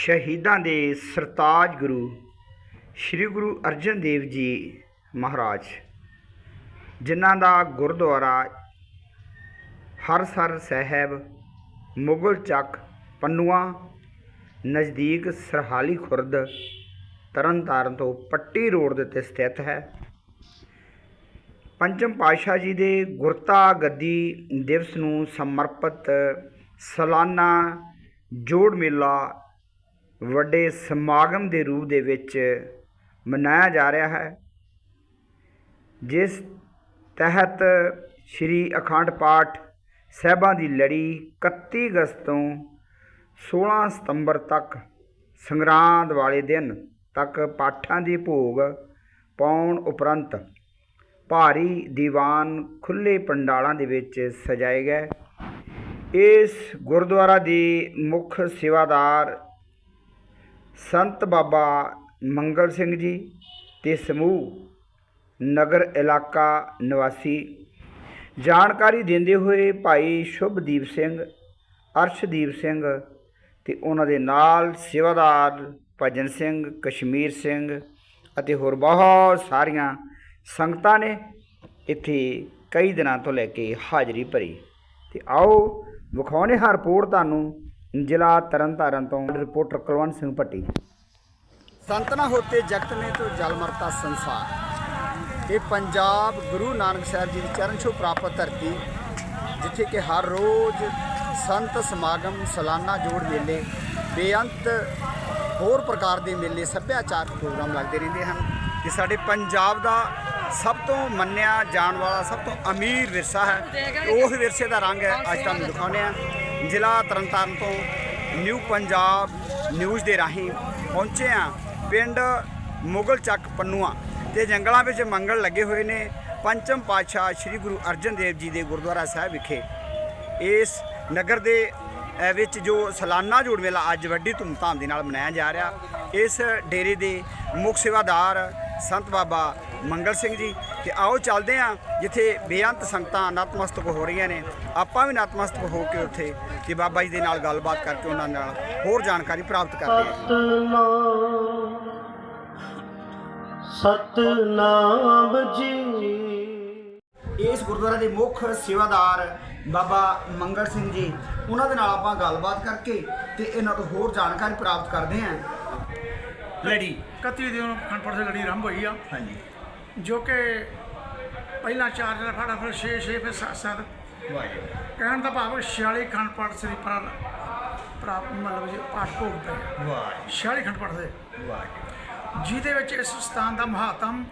ਸ਼ਹੀਦਾਂ ਦੇ ਸਰਤਾਜ ਗੁਰੂ, ਸ੍ਰੀ ਗੁਰੂ ਅਰਜਨ ਦੇਵ ਜੀ ਮਹਾਰਾਜ, ਜਿਨ੍ਹਾਂ ਦਾ ਗੁਰਦੁਆਰਾ ਹਰਸਰ ਸਾਹਿਬ, ਮੁਗਲ ਚੱਕ ਪੰਨੂਆ, ਨਜ਼ਦੀਕ ਸਰਹਾਲੀ ਖੁਰਦ, ਤਰਨਤਾਰਨ ਤੋਂ ਪੱਟੀ ਰੋਡ ਦੇ ਉੱਤੇ ਸਥਿਤ ਹੈ। ਪੰਚਮ ਪਾਤਸ਼ਾਹ ਜੀ ਦੇ ਗੁਰਤਾ ਗੱਦੀ ਦਿਵਸ ਨੂੰ ਸਮਰਪਿਤ ਸਾਲਾਨਾ ਜੋੜ ਮੇਲਾ ਵੱਡੇ ਸਮਾਗਮ ਦੇ ਰੂਪ ਦੇ ਵਿੱਚ ਮਨਾਇਆ ਜਾ ਰਿਹਾ ਹੈ, ਜਿਸ ਤਹਿਤ ਸ੍ਰੀ ਅਖੰਡ ਪਾਠ ਸਾਹਿਬਾਂ ਦੀ ਲੜੀ 31 ਅਗਸਤ ਤੋਂ 16 ਸਤੰਬਰ ਤੱਕ ਸੰਗਰਾਂਦ ਵਾਲੇ ਦਿਨ ਤੱਕ ਪਾਠਾਂ ਦੀ ਭੋਗ ਪਾਉਣ ਉਪਰੰਤ ਭਾਰੀ ਦੀਵਾਨ ਖੁੱਲੇ ਪੰਡਾਲਾਂ ਦੇ ਵਿੱਚ ਸਜਾਏ ਗਏ। ਇਸ ਗੁਰਦੁਆਰਾ ਦੀ ਮੁੱਖ ਸੇਵਾਦਾਰ ਸੰਤ ਬਾਬਾ ਮੰਗਲ ਸਿੰਘ ਜੀ ਤੇ ਸਮੂਹ ਨਗਰ ਇਲਾਕਾ ਨਿਵਾਸੀ। ਜਾਣਕਾਰੀ ਦਿੰਦੇ ਹੋਏ ਭਾਈ ਸ਼ੁਭਦੀਪ ਸਿੰਘ, ਅਰਸ਼ਦੀਪ ਸਿੰਘ ਤੇ ਉਹਨਾਂ ਦੇ ਨਾਲ ਸੇਵਾਦਾਰ ਭਜਨ ਸਿੰਘ, ਕਸ਼ਮੀਰ ਸਿੰਘ ਅਤੇ ਹੋਰ ਬਹੁਤ ਸਾਰੀਆਂ ਸੰਗਤਾਂ ਨੇ ਇੱਥੇ ਕਈ ਦਿਨਾਂ ਤੋਂ ਲੈ ਕੇ ਹਾਜ਼ਰੀ ਭਰੀ। ਤੇ ਆਓ ਵਿਖਾਉਣੇ ਹਾਂ ਰਿਪੋਰਟ ਤੁਹਾਨੂੰ ਜ਼ਿਲ੍ਹਾ ਤਰਨਤਾਰਨ ਤੋਂ ਰਿਪੋਰਟਰ ਕੁਲਵੰਤ ਸਿੰਘ ਭੱਟੀ। ਸੰਤ ਨਾ ਹੋਤੇ ਜਗਤ ਨੇ ਤੋਂ ਜਲ ਮਰਤਾ ਸੰਸਾਰ। ਇਹ ਪੰਜਾਬ ਗੁਰੂ ਨਾਨਕ ਸਾਹਿਬ ਜੀ ਦੀ ਚਰਨ ਛੋਹ ਪ੍ਰਾਪਤ ਧਰਤੀ, ਜਿੱਥੇ ਕਿ ਹਰ ਰੋਜ਼ ਸੰਤ ਸਮਾਗਮ ਸਾਲਾਨਾ ਜੋੜ ਮੇਲੇ, ਬੇਅੰਤ ਹੋਰ ਪ੍ਰਕਾਰ ਦੇ ਮੇਲੇ ਸੱਭਿਆਚਾਰਕ ਪ੍ਰੋਗਰਾਮ ਲੱਗਦੇ ਰਹਿੰਦੇ ਹਨ। ਕਿ ਸਾਡੇ ਪੰਜਾਬ ਦਾ ਸਭ ਤੋਂ ਮੰਨਿਆ ਜਾਣ ਵਾਲਾ, ਸਭ ਤੋਂ ਅਮੀਰ ਵਿਰਸਾ ਹੈ। ਉਹ ਵਿਰਸੇ ਦਾ ਰੰਗ ਹੈ, ਅੱਜ ਤੁਹਾਨੂੰ ਦਿਖਾਉਂਦੇ ਆ ਜ਼ਿਲ੍ਹਾ ਤਰਨਤਾਰਨ ਤੋਂ ਨਿਊ ਪੰਜਾਬ ਨਿਊਜ਼ ਦੇ ਰਾਹੀਂ ਪਹੁੰਚੇ ਆ ਪਿੰਡ ਮੁਗਲ ਚੱਕ ਪੰਨੂਆ ਤੇ ਜੰਗਲਾਂ ਵਿੱਚ ਮੰਗਲ ਲੱਗੇ ਹੋਏ ਨੇ। ਪੰਚਮ ਪਾਤਸ਼ਾਹ ਸ੍ਰੀ ਗੁਰੂ ਅਰਜਨ ਦੇਵ ਜੀ ਦੇ ਗੁਰਦੁਆਰਾ ਸਾਹਿਬ ਵਿਖੇ। ਇਸ ਨਗਰ ਦੇ ਵਿੱਚ ਜੋ ਸਾਲਾਨਾ ਜੋੜ ਮੇਲਾ ਅੱਜ ਵੱਡੀ ਧੂਮਧਾਮ ਦੇ ਨਾਲ ਮਨਾਇਆ ਜਾ ਰਿਹਾ। ਇਸ ਡੇਰੇ ਦੇ ਮੁੱਖ ਸੇਵਾਦਾਰ ਸੰਤ ਬਾਬਾ ਮੰਗਲ ਸਿੰਘ ਜੀ ਤੇ ਆਓ ਚੱਲਦੇ ਹਾਂ ਜਿੱਥੇ ਬੇਅੰਤ ਸੰਗਤਾਂ ਨਤਮਸਤਕ ਹੋ ਰਹੀਆਂ ਨੇ। ਆਪਾਂ ਵੀ ਨਤਮਸਤਕ ਹੋ ਕੇ ਉੱਥੇ ਤੇ ਬਾਬਾ ਜੀ ਦੇ ਨਾਲ ਗੱਲਬਾਤ ਕਰਕੇ ਉਹਨਾਂ ਨਾਲ ਹੋਰ ਜਾਣਕਾਰੀ ਪ੍ਰਾਪਤ ਕਰਦੇ ਹਾਂ। ਸਤਨਾਮ ਜੀ। ਇਸ ਗੁਰਦੁਆਰੇ ਦੇ ਮੁੱਖ ਸੇਵਾਦਾਰ ਬਾਬਾ ਮੰਗਲ ਸਿੰਘ ਜੀ ਉਹਨਾਂ ਦੇ ਨਾਲ ਆਪਾਂ ਗੱਲਬਾਤ ਕਰਕੇ ਤੇ ਇਹਨਾਂ ਤੋਂ ਹੋਰ ਜਾਣਕਾਰੀ ਪ੍ਰਾਪਤ ਕਰਦੇ ਹਾਂ। ਲੜੀ। 31 ਦਿਨ ਖੰਡਪੜ ਸੇ ਲੜੀ ਆਰੰਭ ਹੋਈ ਆ। ਹਾਂਜੀ। ਜੋ ਕਿ ਪਹਿਲਾਂ ਚਾਰ ਦਿਨ ਫੜਾ ਫਿਰ 6 6 ਫਿਰ 7 7 ਵਾਹਿਗੁਰੂ। ਕਹਿਣ ਦਾ ਭਾਵ 46 ਖੰਡਪੜ ਸ੍ਰੀ ਪਰ ਪ੍ਰਾਪ ਮਤਲਬ ਜੀ ਪਾਠ ਭੋਗ ਪਏ ਵਾਹਿਗੁਰੂ। 46 ਖੰਡਪੜ ਦੇ। ਵਾਹਿਗੁਰੂ। ਜਿਹਦੇ ਵਿੱਚ ਇਸ ਸਥਾਨ ਦਾ ਮਹਾਤਮ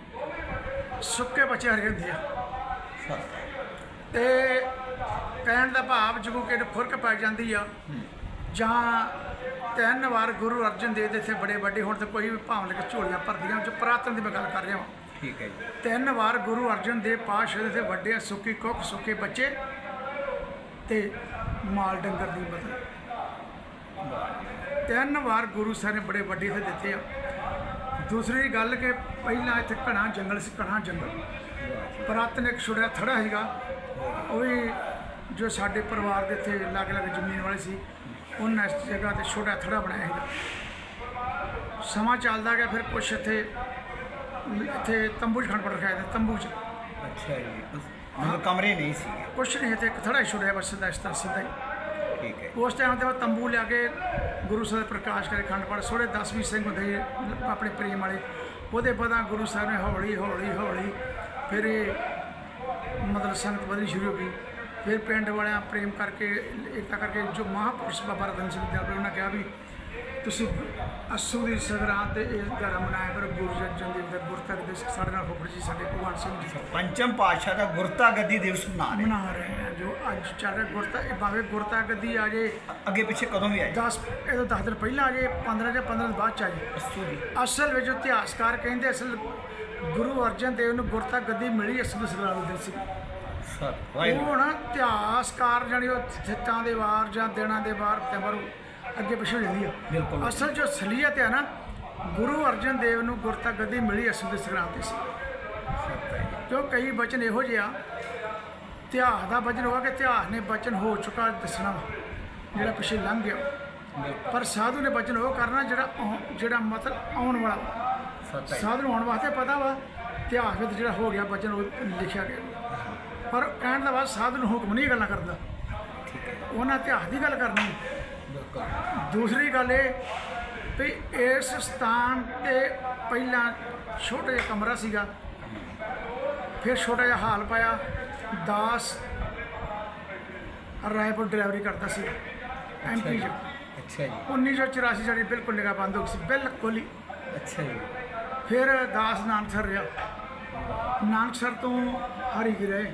ਸੁੱਕੇ ਬੱਚੇ ਹਰੇ ਹੁੰਦੇ ਆ। ਤੇ ਕਹਿਣ ਦਾ ਭਾਵ ਜਦੋਂ ਕਿ ਖੁਰਕ ਪੈ ਜਾਂਦੀ ਆ। ਜਾਂ ਤਿੰਨ ਵਾਰ ਗੁਰੂ ਅਰਜਨ ਦੇਵ ਦੇ ਇੱਥੇ ਬੜੇ ਵੱਡੇ ਹੋਣ ਤੇ ਕੋਈ ਵੀ ਭਾਵਨ ਕੇ ਝੋਲੀਆਂ ਭਰਦੀਆਂ ਜੋ ਪੁਰਾਤਨ ਦੀ ਮੈਂ ਗੱਲ ਕਰ ਰਿਹਾ ਹਾਂ। ਠੀਕ ਹੈ ਜੀ। ਤਿੰਨ ਵਾਰ ਗੁਰੂ ਅਰਜਨ ਦੇਵ ਪਾਤਸ਼ਾਹ ਦੇ ਵੱਡੇ ਸੁੱਕੀ ਕੁੱਖ ਸੁੱਕੇ ਬੱਚੇ ਤੇ ਮਾਲ ਡੰਗਰ ਦੀ ਬਦਲ ਤਿੰਨ ਵਾਰ ਗੁਰੂ ਸਾਹਿਬ ਨੇ ਬੜੇ ਵੱਡੇ ਤੇ ਦਿੱਤੇ ਆ। ਦੂਸਰੀ ਗੱਲ ਕਿ ਪਹਿਲਾਂ ਇੱਥੇ ਘਣਾ ਜੰਗਲ ਸੀ ਘਣਾ ਜੰਗਲ। ਪੁਰਾਤਨ ਇੱਕ ਛੋਟਾ ਥੜਾ ਸੀਗਾ। ਉਹ ਵੀ ਜੋ ਸਾਡੇ ਪਰਿਵਾਰ ਦੇ ਇੱਥੇ ਲਾਗੇ ਲਾਗੇ ਜ਼ਮੀਨ ਵਾਲੇ ਸੀ ਉਹਨਾਂ ਇਸ ਜਗ੍ਹਾ ਤੇ ਛੋਟਾ ਥੜਾ ਬਣਾਇਆ ਸੀਗਾ। ਸਮਾਂ ਚੱਲਦਾ ਗਿਆ ਫਿਰ ਕੁਛ ਇੱਥੇ ਇੱਥੇ ਤੰਬੂ 'ਚ ਖੰਡ ਰਖਾਇਆ ਜਾਂਦਾ ਤੰਬੂ 'ਚ। ਅੱਛਾ ਜੀ ਮਤਲਬ ਕਮਰੇ ਨਹੀਂ ਸੀ। ਕੁਛ ਨਹੀਂ ਇੱਥੇ ਇੱਕ ਥੜਾ ਹੀ ਛੁੜਿਆ ਬਸ ਸਿੱਧਾ ਇਸ ਤਰ੍ਹਾਂ ਸਿੱਧਾ ਹੀ। ਠੀਕ ਹੈ। ਉਸ ਟਾਈਮ ਤੇ ਉਹ ਤੰਬੂ ਲਿਆ ਕੇ ਗੁਰੂ ਸਾਹਿਬ ਪ੍ਰਕਾਸ਼ ਕਰੇ ਖੰਡ ਪਾਠ ਸੋੜੇ 10 20 ਸਿੰਘ ਹੁੰਦੇ ਆਪਣੇ ਪ੍ਰੇਮ ਵਾਲੇ। ਉਹਦੇ ਬਾਅਦ ਗੁਰੂ ਸਾਹਿਬ ਨੇ ਹੌਲੀ ਹੌਲੀ ਹੌਲੀ ਫਿਰ ਇਹ ਮਤਲਬ ਸੰਗਤ ਵਧਣੀ ਸ਼ੁਰੂ ਹੋ ਗਈ। ਫਿਰ ਪਿੰਡ ਵਾਲਿਆਂ ਪ੍ਰੇਮ ਕਰਕੇ ਏਕਤਾ ਕਰਕੇ ਜੋ ਮਹਾਪੁਰਸ਼ ਬਾਬਾ ਰਤਨ ਸਿੰਘ ਦੇ ਉਹਨਾਂ ਕਿਹਾ ਵੀ ਤੁਸੀਂ ਅਸੂ ਦੀ ਸਗਰਾਤ ਤੇ ਇਹ ਦਿਹਾੜਾ ਮਨਾਇਆ ਕਰੋ ਗੁਰੂ ਅਰਜਨ ਦੇਵ ਦਾ ਗੁਰਤਕ ਦੇ ਸਾਡੇ ਨਾਲ ਫੁੱਫੜ ਜੀ ਸਾਡੇ ਭਗਵਾਨ ਸਿੰਘ ਜੀ। ਪੰਚਮ ਪਾਤਸ਼ਾਹ ਦਾ ਗੁਰਤਾ ਗੱਦੀ ਦਿਵਸ ਮਨਾ ਰਹੇ ਮਨਾ ਰਹੇ ਆ ਜੋ ਅੱਜ ਚੱਲ ਰਿਹਾ ਗੁਰਤਾ ਇਹ ਭਾਵੇਂ ਗੁਰਤਾ ਗੱਦੀ ਆ ਜੇ ਅੱਗੇ ਪਿੱਛੇ ਕਦੋਂ ਵੀ ਆਏ 10 ਇਹ ਤੋਂ 10 ਦਿਨ ਪਹਿਲਾਂ ਆ ਜੇ 15 ਜਾਂ 15 ਦਿਨ ਬਾਅਦ ਚ ਆ ਜੇ ਅਸੂ ਦੀ। ਅਸਲ ਵਿੱਚ ਇਤਿਹਾਸਕਾਰ ਕਹਿੰਦੇ ਅਸਲ ਗੁਰੂ ਅਰਜਨ ਦੇਵ ਨੂੰ ਗੁਰਤਾ ਗੱਦੀ ਮਿਲੀ ਅਸਲ ਸਗਰਾਲ ਦੇ ਸੀ। ਉਹ ਹੁਣ ਇਤਿਹਾਸਕਾਰ ਜਾਨੀ ਉਹ ਥਿੱਤਾਂ ਦੇ ਵਾਰ ਜਾਂ ਦਿਨਾਂ ਦੇ ਵਾਰ ਤੇ ਮਰੂ ਅੱਗੇ ਪਿੱਛੇ ਹੋ ਜਾਂਦੀ। ਆ। ਅਸਲ ਜੋ ਅਸਲੀਅਤ ਹੈ ਨਾ ਗੁਰੂ ਅਰਜਨ ਦੇਵ ਨੂੰ ਗੁਰਤਾ ਗੱਦੀ ਮਿਲੀ ਅਸਲ ਦੇ ਸਗਰਾਲ ਤੇ ਸੀ। ਕਿਉਂ? ਕਈ ਬਚਨ ਇਹੋ ਜਿਹੇ ਆ ਇਤਿਹਾਸ ਦਾ ਬਚਨ ਹੋਗਾ ਕਿ ਇਤਿਹਾਸ ਨੇ ਬਚਨ ਹੋ ਚੁੱਕਾ ਦੱਸਣਾ ਜਿਹੜਾ ਪਿੱਛੇ ਲੰਘ ਗਿਆ। ਪਰ ਸਾਧੂ ਨੇ ਬਚਨ ਉਹ ਕਰਨਾ ਜਿਹੜਾ ਜਿਹੜਾ ਮਤਲਬ ਆਉਣ ਵਾਲਾ। ਸਾਧੂ ਨੂੰ ਆਉਣ ਵਾਸਤੇ ਪਤਾ ਵਾ ਇਤਿਹਾਸ ਵਿੱਚ ਜਿਹੜਾ ਹੋ ਗਿਆ ਬਚਨ ਉਹ ਲਿਖਿਆ ਗਿਆ। ਪਰ ਕਹਿਣ ਦਾ ਬਾਅਦ ਸਾਧੂ ਨੂੰ ਹੁਕਮ ਨਹੀਂ ਗੱਲਾਂ ਕਰਦਾ। ਉਹਨਾਂ ਇਤਿਹਾਸ ਦੀ ਗੱਲ ਕਰਨੀ ਦੂਸਰੀ ਗੱਲ ਇਹ ਵੀ ਇਸ ਸਥਾਨ ਤੇ ਪਹਿਲਾਂ ਛੋਟਾ ਜਿਹਾ ਕਮਰਾ ਸੀਗਾ। ਫਿਰ ਛੋਟਾ ਜਿਹਾ ਹਾਲ ਪਾਇਆ। ਦਾਸ ਰਾਏਪੁਰ ਡਰਾਈਵਰੀ ਕਰਦਾ ਸੀ। ਐਮਪੀ ਚ ਅੱਛਾ ਜੀ। 1984 ਸਾਡੀ ਬਿਲਕੁਲ ਨਿਗਾਹ ਬੰਦ ਹੋ ਗਈ ਸੀ। ਬਿਲਕੁਲ ਹੀ। ਅੱਛਾ ਜੀ। ਫਿਰ ਦਾਸ ਨਾਨਕਸਰ ਰਿਹਾ। ਨਾਨਕਸਰ ਤੋਂ ਹਰੀਕੇ ਰਹੇ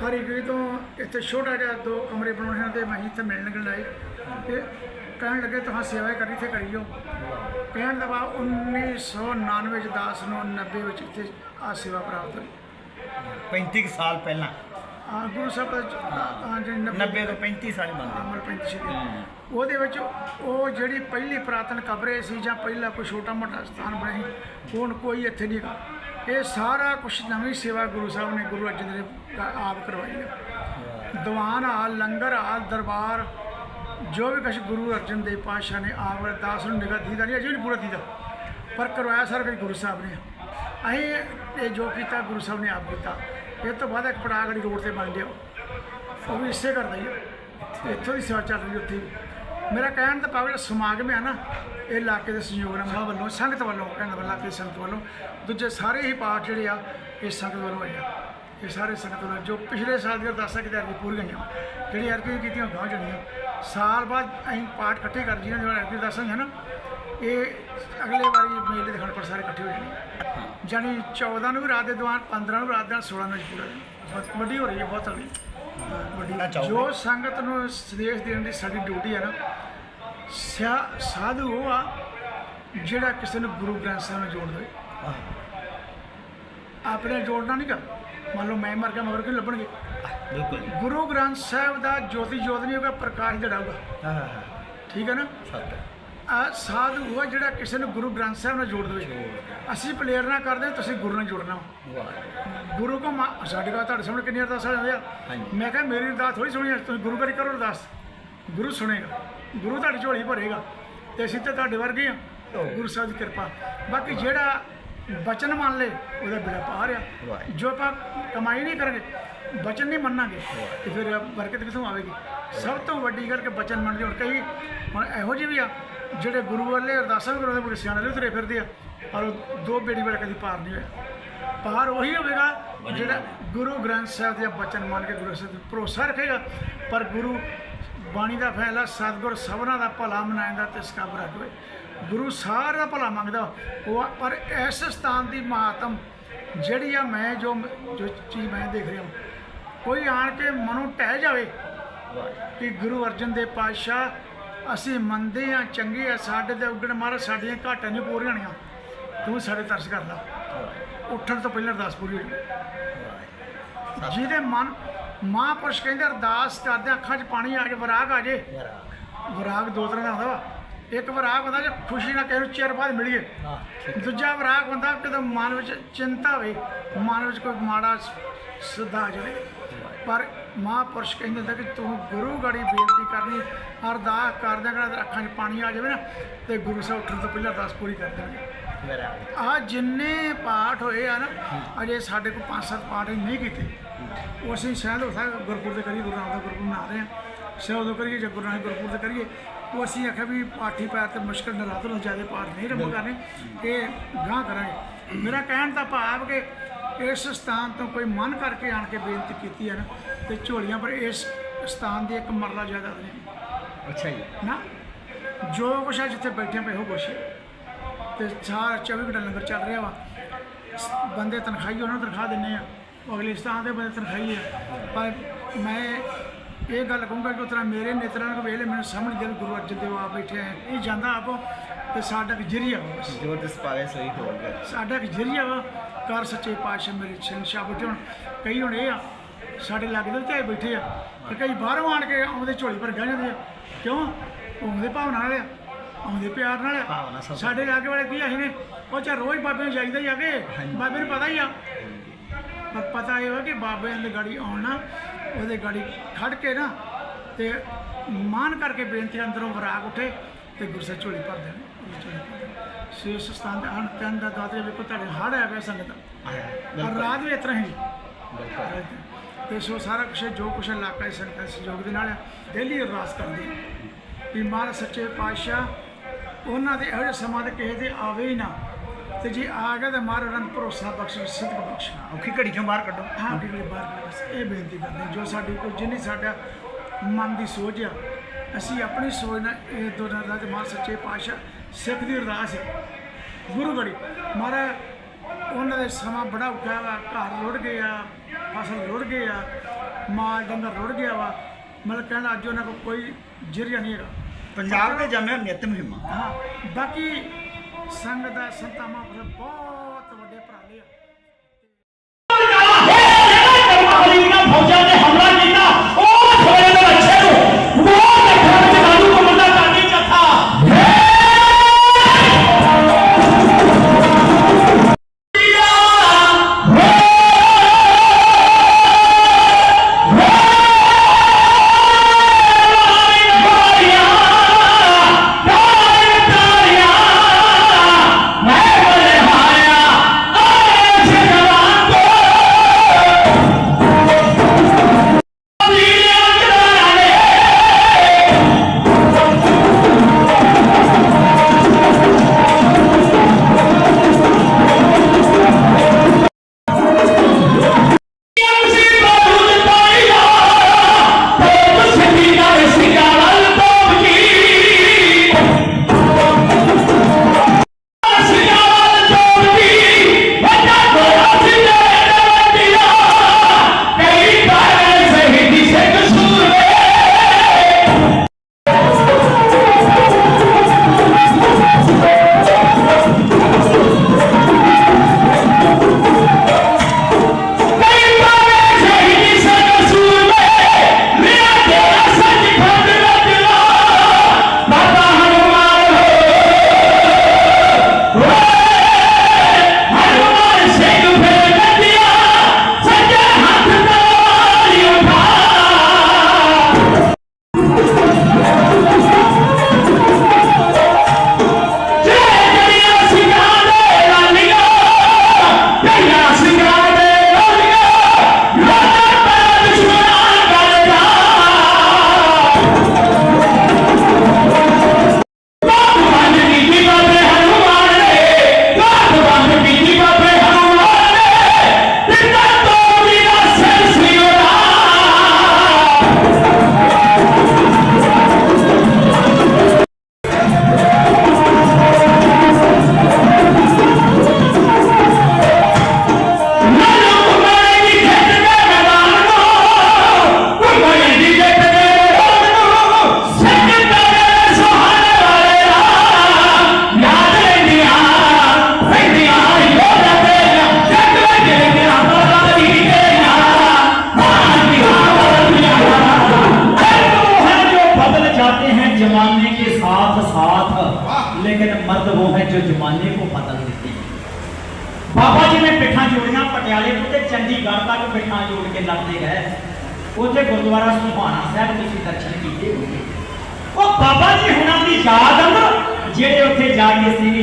ਹਰੀਕੇ ਤੋਂ ਇੱਥੇ ਛੋਟਾ ਜਿਹਾ ਦੋ ਕਮਰੇ ਬਣਾਉਣੇ ਹਨ ਤੇ ਮੈਂ ਇੱਥੇ ਮਿਲਣ ਗਣ ਆਏ ਤੇ ਕਹਿਣ ਲੱਗੇ ਤੁਹਾਂ ਸੇਵਾ ਹੀ ਕਰਨੀ ਇੱਥੇ ਕਰੀਓ ਕਹਿਣ ਦਾ ਬਾਅਦ 1999 ਚ ਦਾਸ ਨੂੰ 90 ਵਿੱਚ ਇੱਥੇ ਆ ਸੇਵਾ ਪ੍ਰਾਪਤ ਹੋਈ। 35 ਕੁ ਸਾਲ ਪਹਿਲਾਂ। ਆ ਗੁਰੂ ਸਾਹਿਬ ਦਾ ਜ- ਜਿਹੜੀ 90 90 ਤੋਂ 35 ਸਾਲ ਮੰਨਦੇ ਅਮਰ ਪੈਂਤੀ ਸੀ ਉਹਦੇ ਵਿੱਚ ਉਹ ਜਿਹੜੀ ਪਹਿਲੀ ਪ੍ਰਾਤਨ ਕਬਰੇ ਸੀ ਜਾਂ ਪਹਿਲਾ ਕੋਈ ਛੋਟਾ ਮੋਟਾ ਸਥਾਨ ਬਣਿਆ ਸੀ ਹੁਣ ਕੋਈ ਇੱਥੇ ਨਹੀਂ ਹੈਗਾ। ਇਹ ਸਾਰਾ ਕੁਝ ਨਵੀਂ ਸੇਵਾ ਗੁਰੂ ਸਾਹਿਬ ਨੇ ਗੁਰੂ ਅਰਜਨ ਦੇਵ ਨੇ ਆਪ ਕਰਵਾਈ ਹੈ। ਦੀਵਾਨ ਆ ਲੰਗਰ ਆ ਦਰਬਾਰ, ਜੋ ਵੀ ਕੁਛ ਗੁਰੂ ਅਰਜਨ ਦੇਵ ਪਾਤਸ਼ਾਹ ਨੇ ਆਪ ਅਰਦਾਸ ਨੂੰ ਨਿਗਾਹ ਦੀਦਾ ਨਹੀਂ ਅਜੇ ਵੀ ਪੂਰਾ ਦੀਦਾ ਪਰ ਕਰਵਾਇਆ ਸਾਰਾ ਕੁਝ ਗੁਰੂ ਸਾਹਿਬ ਨੇ। ਅਸੀਂ ਇਹ ਜੋ ਕੀਤਾ, ਗੁਰੂ ਸਾਹਿਬ ਨੇ ਆਪ ਕੀਤਾ। ਇਹ ਤੋਂ ਬਾਅਦ ਇੱਕ ਪੜਾਗੜੀ ਰੋਡ ਤੇ ਬਣ ਗਿਆ ਉਹ। ਵੀ ਇਸੇ ਕਰਦਾ ਹੀ ਇੱਥੋਂ ਦੀ ਸੇਵਾ ਚੱਲ ਰਹੀ ਉੱਥੇ। ਵੀ। ਮੇਰਾ ਕਹਿਣ ਦਾ ਭਾਵ ਜਿਹੜਾ ਸਮਾਗਮ ਹੈ ਨਾ ਇਹ ਇਲਾਕੇ ਦੇ ਸੰਯੋਗ ਨਾਲ ਮਾਂ ਵੱਲੋਂ ਸੰਗਤ ਵੱਲੋਂ ਕਹਿਣ ਦਾ ਇਲਾਕੇ ਸੰਗਤ ਵੱਲੋਂ ਦੂਜੇ ਸਾਰੇ ਹੀ ਪਾਠ ਜਿਹੜੇ ਆ ਇਹ ਸੰਗਤ ਵੱਲੋਂ ਹੋਏ ਆ। ਇਹ ਸਾਰੇ ਸੰਗਤ ਵੱਲੋਂ ਜੋ ਪਿਛਲੇ ਸਾਲ ਦੀਆਂ ਅਰਦਾਸਾਂ ਕਿਤੇ ਅਰਜੀ ਪੂਰੀਆਂ ਹੋਈਆਂ ਜਿਹੜੀ ਅਰਜੀ ਕੀਤੀਆਂ ਗਾਂ ਜਣੀਆਂ ਸਾਲ ਬਾਅਦ ਅਸੀਂ ਪਾਠ ਇਕੱਠੇ ਕਰ ਜੀਆਂ ਜੋ ਅਰਜੀ ਅਰਦਾਸਾਂ ਹੈ ਨਾ ਇਹ ਅਗਲੇ ਵਾਰੀ ਮੇਲੇ ਦੇ ਖਣ ਸਾਰੇ ਇਕੱਠੇ ਹੋ ਜਾਣੇ ਜਾਨੀ 14 ਨੂੰ ਵੀ ਰਾਤ ਦੇ ਦੌਰਾਨ 15 ਨੂੰ ਰਾਤ ਦੇ ਦੀਵਾਨ, 16 ਨੂੰ ਪੂਰਾ ਬਹੁਤ ਵੱਡੀ ਹੋ ਰਹੀ ਹੈ ਬਹੁਤ ਤਗੜੀ ਵੱਡੀ? ਜੋ ਸੰਗਤ ਨੂੰ ਸੰਦੇਸ਼ ਦੇਣ ਦੀ ਸਾਡੀ ਡਿਊਟੀ ਹੈ ਨਾ ਸਾਧੂ ਉਹ ਆ ਜਿਹੜਾ ਕਿਸੇ ਨੂੰ ਗੁਰੂ ਗ੍ਰੰਥ ਸਾਹਿਬ ਨਾਲ ਜੋੜ ਦੇਵੇ ਆਪਣੇ ਜੋੜਨਾ ਨਹੀਂ ਕਰ ਮੰਨ ਲਓ ਮੈਂ ਮਰ ਗਿਆ ਮਗਰ ਕਿਉਂ ਲੱਭਣਗੇ? ਬਿਲਕੁਲ। ਗੁਰੂ ਗ੍ਰੰਥ ਸਾਹਿਬ ਦਾ ਜੋਤੀ ਜੋਤ ਨਹੀਂ ਹੋਗਾ ਪ੍ਰਕਾਸ਼ ਜੜਾਊਗਾ ਹਾਂ ਠੀਕ ਹੈ ਨਾ? ਸੱਤ ਆ ਸਾਧੂ ਆ ਜਿਹੜਾ ਕਿਸੇ ਨੂੰ ਗੁਰੂ ਗ੍ਰੰਥ ਸਾਹਿਬ ਨਾਲ ਜੋੜ ਦੇਵੇ ਅਸੀਂ ਪਲੇਅਰ ਨਾ ਕਰਦੇ ਤੁਸੀਂ ਗੁਰੂ ਨਾਲ ਜੁੜਨਾ। ਗੁਰੂ ਕੋ ਮਾ- ਸਾਡੇ ਕੋਲ ਤੁਹਾਡੇ ਸਾਹਮਣੇ ਕਿੰਨੀ ਅਰਦਾਸਾਂ ਜਾਂਦੇ ਆ? ਹਾਂਜੀ। ਮੈਂ ਕਿਹਾ ਮੇਰੀ ਅਰਦਾਸ ਥੋੜੀ ਸੁਣੀ ਆ, ਤੁਸੀਂ ਗੁਰੂ ਕਰੀ ਕਰੋ ਅਰਦਾਸ। ਗੁਰੂ ਸੁਣੇਗਾ। ਗੁਰੂ ਤੁਹਾਡੀ ਝੋਲੀ ਭਰੇਗਾ। ਤੇ ਅਸੀਂ ਤੇ ਤੁਹਾਡੇ ਵਰਗੇ ਆ। ਗੁਰੂ ਸਾਹਿਬ ਦੀ ਕਿਰਪਾ। ਬਾਕੀ ਜਿਹੜਾ ਬਚਨ ਮੰਨ ਲੇ ਉਹਦਾ ਬੇੜਾ ਪਾਰ ਆ। ਜੋ ਆਪਾਂ ਕਮਾਈ ਨਹੀਂ ਕਰਾਂਗੇ ਬਚਨ ਨਹੀਂ ਮੰਨਾਂਗੇ ਤੇ ਫਿਰ ਬਰਕਤ ਕਿੱਥੋਂ ਆਵੇਗੀ? ਸਭ ਤੋਂ ਵੱਡੀ ਗੱਲ ਕਿ ਬਚਨ ਮੰਨਦੇ ਹੁਣ। ਕਈ ਹੁਣ ਇਹੋ ਜਿਹੇ ਵੀ ਆ ਜਿਹੜੇ ਗੁਰੂ ਵਾਲੇ ਅਰਦਾਸਾਂ ਵੀ ਕਰਾਉਂਦੇ ਬੜੇ ਸਿਆਣੇ ਨੇ ਤੁਰੇ ਫਿਰਦੇ ਆ ਪਰ ਉਹ ਦੋ ਬੇੜੀ ਵਾਲਾ ਕਦੀ ਪਾਰ ਨਹੀਂ ਹੋਇਆ ਪਾਰ ਉਹੀ ਹੋਵੇਗਾ ਜਿਹੜਾ ਗੁਰੂ ਗ੍ਰੰਥ ਸਾਹਿਬ ਦੇ ਬਚਨ ਮੰਨ ਕੇ ਗੁਰੂ ਸਾਹਿਬ ਤੇ ਭਰੋਸਾ ਰੱਖੇਗਾ ਪਰ ਗੁਰੂ ਬਾਣੀ ਦਾ ਫੈਸਲਾ ਸਤਿਗੁਰ ਸਭਨਾਂ ਦਾ ਭਲਾ ਮਨਾਇੰਦਾ ਤੇ ਸਕਾਬਰਾ ਹੋਏ। ਗੁਰੂ ਸਾਰਿਆਂ ਦਾ ਭਲਾ ਮੰਗਦਾ ਉਹ ਪਰ ਇਸ ਸਥਾਨ ਦੀ ਮਹਾਤਮ ਜਿਹੜੀ ਆ ਮੈਂ ਜੋ ਜੋ ਚੀਜ਼ ਮੈਂ ਦੇਖ ਰਿਹਾ ਕੋਈ ਆਣ ਕੇ ਮਨੋਂ ਟਹਿ ਜਾਵੇ ਕਿ ਗੁਰੂ ਅਰਜਨ ਦੇਵ ਪਾਤਸ਼ਾਹ ਅਸੀਂ ਮੰਨਦੇ ਆ ਚੰਗੇ ਆ ਸਾਡੇ ਤੇ ਉਗਣ ਮਹਾਰਾਜ ਸਾਡੀਆਂ ਘਾਟਾਂ ਨਹੀਂ ਪੂਰੀਆਂ ਹੋਣੀਆਂ। ਤੂੰ ਸਾਡੇ ਤਰਸ ਕਰ ਲਾ। ਉੱਠਣ ਤੋਂ ਪਹਿਲਾਂ ਅਰਦਾਸ ਪੂਰੀ ਹੋ ਜਾਵੇ ਜਿਹਦੇ ਮਨ ਮਹਾਂਪੁਰਸ਼ ਕਹਿੰਦੇ ਅਰਦਾਸ ਕਰਦੇ ਅੱਖਾਂ 'ਚ ਪਾਣੀ ਆ ਜਾਏ ਵਿਰਾਗ ਆ ਜੇ। ਵਿਰਾਗ। ਦੋ ਤਰ੍ਹਾਂ ਦਾ ਹੁੰਦਾ ਵਾ। ਇੱਕ ਵਿਰਾਗ ਹੁੰਦਾ ਜੇ ਖੁਸ਼ੀ ਨਾਲ ਕਿਸੇ ਨੂੰ ਚਿਰ ਬਾਅਦ ਮਿਲੀਏ। ਦੂਜਾ ਵਿਰਾਗ ਹੁੰਦਾ ਜਦੋਂ ਮਨ ਵਿੱਚ ਚਿੰਤਾ ਹੋਵੇ ਮਨ ਵਿੱਚ ਕੋਈ ਮਾੜਾ ਸਿੱਧਾ ਆ ਜਾਵੇ। ਪਰ ਮਹਾਂਪੁਰਸ਼ ਕਹਿੰਦੇ ਹੁੰਦੇ ਕਿ ਤੂੰ ਗੁਰੂ ਗੜੀ ਬੇਨਤੀ ਕਰਨੀ ਅਰਦਾਸ ਕਰਦਿਆਂ ਕਰਦਿਆਂ ਅੱਖਾਂ 'ਚ ਪਾਣੀ ਆ ਜਾਵੇ ਨਾ ਤੇ ਗੁਰੂ ਸਾਹਿਬ ਉੱਠਣ ਤੋਂ ਪਹਿਲਾਂ ਅਰਦਾਸ ਪੂਰੀ ਕਰ ਦੇਣਗੇ। ਮੇਰਾ ਆ ਜਿੰਨੇ ਪਾਠ ਹੋਏ ਆ ਨਾ ਅਜੇ ਸਾਡੇ ਕੋਲ ਪੰਜ ਸੱਤ ਪਾਠ ਨਹੀਂ ਕੀਤੇ। ਉਹ ਅਸੀਂ ਸ਼ਾਇਦ ਹੋ ਸਕਦਾ ਗੁਰਪੁਰ ਦੇ ਕਰੀਏ ਗੁਰੂ ਨਾਨਕ ਦਾ ਗੁਰਪੁਰ ਮਨਾ ਰਹੇ ਆ। ਸ਼ਾਇਦ ਉਦੋਂ ਕਰੀਏ ਜੇ ਗੁਰੂ ਨਾਨਕ ਗੁਰਪੁਰ ਦੇ ਕਰੀਏ ਉਹ ਅਸੀਂ ਆਖਿਆ ਵੀ ਪਾਠੀ ਪੈਰ ਤੇ ਮੁਸ਼ਕਲ ਨਰਾਤ ਨੂੰ ਜ਼ਿਆਦਾ ਪਾਠ ਨਹੀਂ ਰੰਭ ਕਰਨੇ ਇਹ ਗਾਂ ਕਰਾਂਗੇ। ਮੇਰਾ ਕਹਿਣ ਦਾ ਭਾਵ ਕਿ ਇਸ ਸਥਾਨ ਤੋਂ ਕੋਈ ਮਨ ਕਰਕੇ ਆਣ ਕੇ ਬੇਨਤੀ ਕੀਤੀ ਹੈ ਨਾ ਤੇ ਝੋਲੀਆਂ ਪਰ ਇਸ ਸਥਾਨ ਦੀ ਇੱਕ ਮਰਲਾ ਜ਼ਿਆਦਾ ਨਹੀਂ। ਅੱਛਾ ਜੀ। ਨਾ ਜੋ ਕੁਛ ਆ ਜਿੱਥੇ ਬੈਠੇ ਪਏ ਹੋ ਕੁਛ। ਤੇ ਸਾਰਾ 24 ਘੰਟੇ ਲੰਗਰ ਚੱਲ ਰਿਹਾ ਵਾ। ਸ- ਬੰਦੇ ਤਨਖਾਹੀ ਉਹਨਾਂ ਨੂੰ ਤਨਖਾਹ ਦਿੰਨੇ ਆ। ਉਹ ਅਗਲੇ ਸਥਾਨ ਦੇ ਬੰਦੇ ਤਨਖਾਹੀ ਆ। ਪਰ ਮੈਂ ਇਹ ਗੱਲ ਕਹੂੰਗਾ ਕਿ ਉਤਰਾ ਮੇਰੇ ਨੇਤਰਾਂ ਨੂੰ ਵੇਲੇ ਮੈਨੂੰ ਸਮਝ ਦੇ ਗੁਰੂ ਅਰਜਨ ਦੇਵ ਆ ਬੈਠੇ ਆ ਇਹ ਜਾਂਦਾ ਆਪੋ ਤੇ ਸਾਡਾ ਇੱਕ ਜਰੀਆ ਵਾ ਬਸ। ਜੋ ਦਿਸ ਪਾਵੇ ਸਹੀ ਹੋਊਗਾ ਸਾਡਾ ਇੱਕ ਜਰੀਆ ਵਾ। ਕਰ ਸੱਚੇ ਪਾਤਸ਼ਾਹ ਮੇਰੇ ਸਿੰਘ ਸ਼ਾਹ ਬੈਠੇ ਹੁਣ ਕਈ ਹੁਣ ਇਹ ਆ ਸਾਡੇ ਲੱਗਦੇ ਤੇ ਬੈਠੇ ਆ ਤੇ ਕਈ ਬਾਹਰੋਂ ਆਣ ਕੇ ਆਉਂਦੇ ਝੋਲੀ ਪਰ ਗਹਿ ਜਾਂਦੇ ਆ। ਕਿਉਂ? ਆਉਂਦੇ ਭਾਵਨਾ ਨਾਲ ਆ ਆਉਂਦੇ ਪਿਆਰ ਨਾਲ ਭਾਵਨਾ ਆ ਸਭ- ਸਾਡੇ ਲਾਗੇ ਵਾਲੇ ਕੀ ਆਹੀ ਨੇ? ਉਹ ਚਾ ਰੋਜ਼ ਬਾਬੇ ਨੂੰ ਜਾਈਦਾ ਹੀ ਆ ਕੇ ਬਾਬੇ ਨੂੰ ਪਤਾ ਹੀ ਆ। ਪਰ ਪਤਾ ਇਹ ਵਾ ਕਿ ਬਾਬੇ ਦੀ ਗਾੜੀ ਆਉਣਾ ਉਹਦੇ ਗਾੜੀ ਖੜ ਕੇ ਨਾ ਤੇ ਮਾਨ ਕਰਕੇ ਬੇਨਤੀ ਅੰਦਰੋਂ ਵਰਾਗ ਉੱਠੇ ਤੇ ਗੁਰਸੇ ਝੋਲੀ ਭਰ ਦੇਣ। ਸ਼ੇਸ਼ ਸਥਾਨ ਦਾ ਹਣ ਤਿੰਨ ਦਾ ਦਾਤੇ ਵੇਖੋ ਤੁਹਾਡੇ ਹੜ ਆ ਗਿਆ ਸੰਗਤ। ਔਰ ਰਾਤ ਵੀ ਇਸ ਤਰ੍ਹਾਂ ਹੀ। ਤੇ ਸੋ ਸਾਰਾ ਕੁਛ ਜੋ ਕੁਛ ਇਲਾਕਾ ਇਸ ਸੰਗਤ ਦੇ ਸਹਿਯੋਗ ਦੇ ਨਾਲ ਡੇਲੀ ਅਰਦਾਸ ਕਰਦੀ ਵੀ ਮਹਾਰਾਜ ਸੱਚੇ ਪਾਤਸ਼ਾਹ ਉਹਨਾਂ ਦੇ ਇਹੋ ਜਿਹਾ ਸਮਾਂ ਤੇ ਕਿਸੇ ਦੇ ਆਵੇ ਹੀ ਨਾ। ਤੇ ਜੇ ਆ ਗਿਆ ਤਾਂ ਮਹਾਰਾਜ ਨੂੰ ਭਰੋਸਾ ਬਖਸ਼ ਸਿੱਧਕ ਬਖਸ਼। ਔਖੀ ਘੜੀ ਚੋਂ ਬਾਹਰ ਕੱਢੋ। ਹਾਂ ਕਿ ਬਾਹਰ ਕੱਢ। ਬਸ ਇਹ ਬੇਨਤੀ ਕਰਦੇ। ਜੋ ਸਾਡੀ ਕੋਈ ਜਿੰਨੀ ਸਾਡਾ ਮਨ ਦੀ ਸੋਚ ਆ ਅਸੀਂ ਆਪਣੀ ਸੋਚ ਨਾਲ ਇਹ ਦੋ ਦਾ ਮਾਰ ਸੱਚੇ ਪਾਤਸ਼ਾਹ ਸਿੱਖ ਦੀ ਅਰਦਾਸ ਹੈ ਗੁਰੂ ਗੜੀ ਮਹਾਰਾਜ ਉਹਨਾਂ ਦੇ ਸਮਾਂ ਬੜਾ ਔਖਾ ਵਾ ਘਰ ਰੁੜ ਗਏ ਆ ਫਸਲ ਰੁੜ ਗਏ ਆ ਮਾਲ ਡੰਗਰ ਰੁੜ ਗਿਆ ਵਾ। ਮਤਲਬ ਕਹਿੰਦਾ ਅੱਜ ਉਹਨਾਂ ਕੋਲ ਕੋਈ ਜਰੀਆ ਨਹੀਂ ਹੈਗਾ। ਪੰਜਾਬ ਦੇ ਜੰਮੇ ਨਿਤ ਮੁਹਿੰਮਾ। ਹਾਂ ਬਾਕੀ ਸੰਗਤ ਦਾ ਸੰਤਾਂ ਮਹਾਂਪੁਰਖ ਬਹੁਤ ਗੁਰਦੁਆਰਾ ਸੁਹਾਣਾ ਸਾਹਿਬ ਤੁਸੀਂ ਦਰਸ਼ਨ ਕੀਤੇ ਹੋਣਗੇ ਉਹ ਬਾਬਾ ਜੀ ਹੁਣਾਂ ਦੀ ਯਾਦ ਅੰਦਰ ਜਿਹੜੇ ਉੱਥੇ ਜਾ ਕੇ ਸਿੰਘ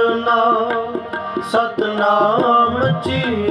নাম চির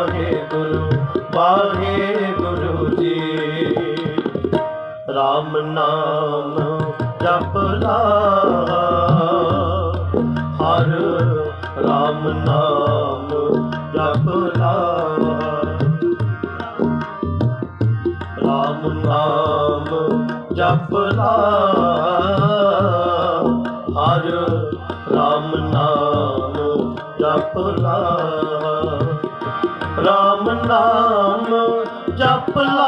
ਹਰ ਰਾਮ ਨਾਮ ਜਪ ਲਾ ਰਾਮ ਨਾਮ ਜਪ ਲਾ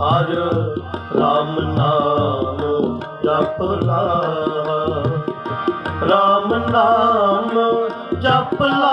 ਹਰ ਰਾਮ ਨਾਮ ਜਪ ਲਾ ਰਾਮ ਨਾਮ ਜਪ ਲਾ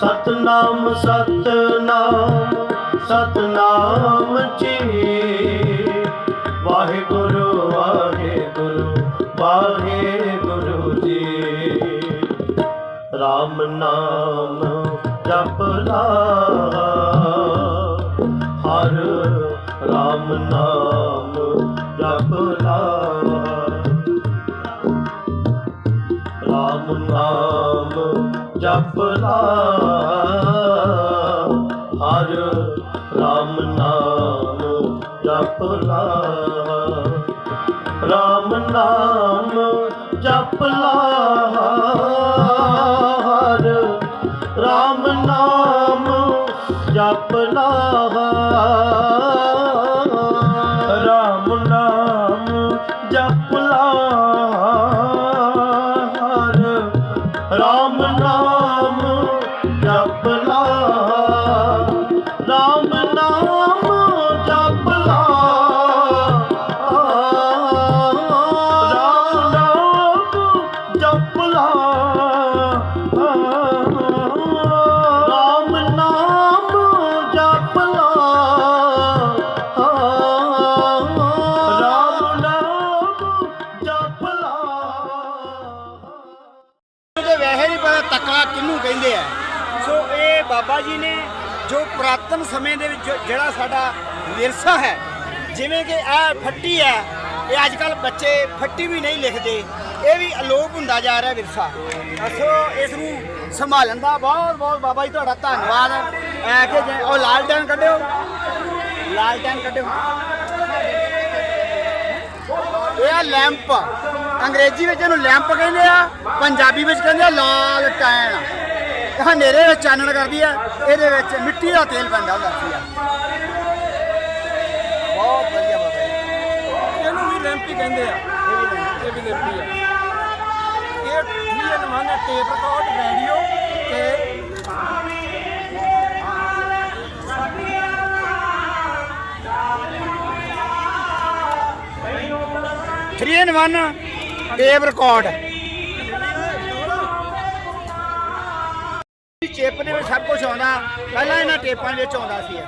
ਸਤਨਾਮ ਸਤਨਾਮ ਸਤਨਾਮ ਜੀ। ਵਾਹਿਗੁਰੂ ਵਾਹਿਗੁਰੂ ਵਾਹਿਗੁਰੂ ਜੀ। ਰਾਮ ਨਾਮ ਜਪ ਲਾ। ਹਰ ਰਾਮ ਨਾਮ ਜਪ ਹਰ ਰਾਮ ਨਾਮ ਜਪ ਲਾ। ਰਾਮ ਨਾਮ ਜਪ ਲਾ। ਸਮੇਂ ਦੇ ਵਿੱਚ ਜਿਹੜਾ ਸਾਡਾ ਵਿਰਸਾ ਹੈ, ਜਿਵੇਂ ਕਿ ਇਹ ਫੱਟੀ ਹੈ, ਇਹ ਅੱਜ ਕੱਲ ਬੱਚੇ ਫੱਟੀ ਵੀ ਨਹੀਂ ਲਿਖਦੇ, ਇਹ ਵੀ ਅਲੋਪ ਹੁੰਦਾ ਜਾ ਰਿਹਾ ਵਿਰਸਾ। ਸੋ ਇਸ ਨੂੰ ਸੰਭਾਲਣ ਦਾ ਬਹੁਤ ਬਹੁਤ ਬਾਬਾ ਜੀ ਤੁਹਾਡਾ ਧੰਨਵਾਦ। ਐ ਕਿ ਜੇ- ਉਹ ਲਾਲਟੈਨ ਕੱਢਿਓ। ਲਾਲਟੈਨ ਕੱਢਿਓ। ਇਹ ਆ ਲੈਂਪ। ਅੰਗਰੇਜ਼ੀ ਵਿੱਚ ਇਹਨੂੰ ਲੈਂਪ ਕਹਿੰਦੇ ਆ, ਪੰਜਾਬੀ ਵਿੱਚ ਕਹਿੰਦੇ ਆ ਲਾਲ ਟੈਨ। ਇਹ ਹਨੇਰੇ ਵਿੱਚ ਚਾਨਣ ਕਰਦੀ ਆ ਇਹਦੇ ਵਿੱਚ ਮਿੱਟੀ ਦਾ ਤੇਲ ਪੈਂਦਾ ਹੁੰਦਾ ਸੀ। ਬਹੁਤ ਵਧੀਆ ਬਾਬਾ ਜੀ। ਇਹਨੂੰ ਵੀ ਲੈਂਪੀ ਕਹਿੰਦੇ ਆ। ਇਹ ਵੀ ਲੈਂਪੀ। ਆ। ਇਹ ਠੀਕ ਨਮਾਨਾ ਟੇਪ ਰਿਕਾਰਡ ਰੇਡੀਓ ਤੇ ਥ੍ਰੀ ਇਨ 1 ਟੇਪ ਰਿਕਾਰਡ ਪਹਿਲਾਂ ਇਹਨਾਂ ਟੇਪਾਂ ਵਿੱਚ ਆਉਂਦਾ ਸੀ।